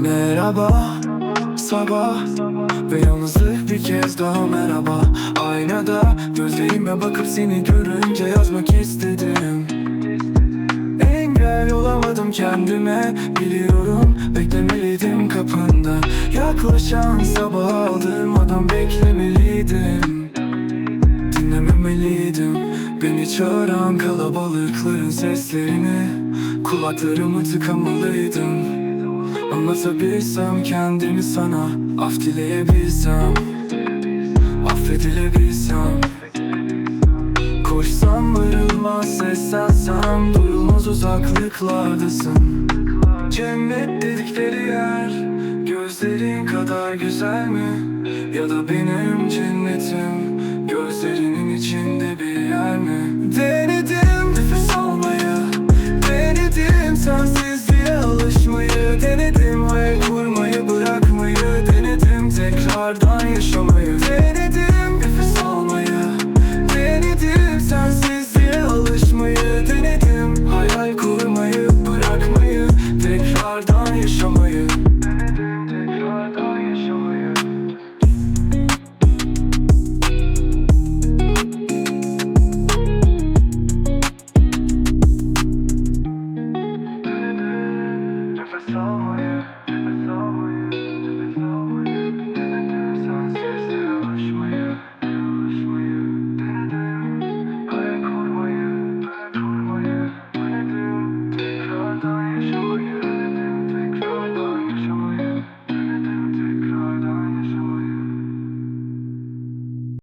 merhaba Sabah ve yalnızlık bir kez daha merhaba. Aynada gözlerime bakıp seni görünce yazmak istedim. Engel olamadım kendime Biliyorum beklemeliydim kapında. Yaklaşan sabah aldırmadan beklemeliydim. Dinlememeliydim Beni çağıran kalabalıkların seslerini. Kulaklarımı tıkamalıydım Anlatabilsem kendimi sana Af dileyebilsem Affedilebilsem. Koşsam varılmaz seslensem Duyulmaz uzaklıklardasın. Cennet dedikleri yer Gözlerin kadar güzel mi? Ya da benim cennetim tekrardan yaşamayı. Denedim tekrardan yaşamayı Denedim nefes almayı.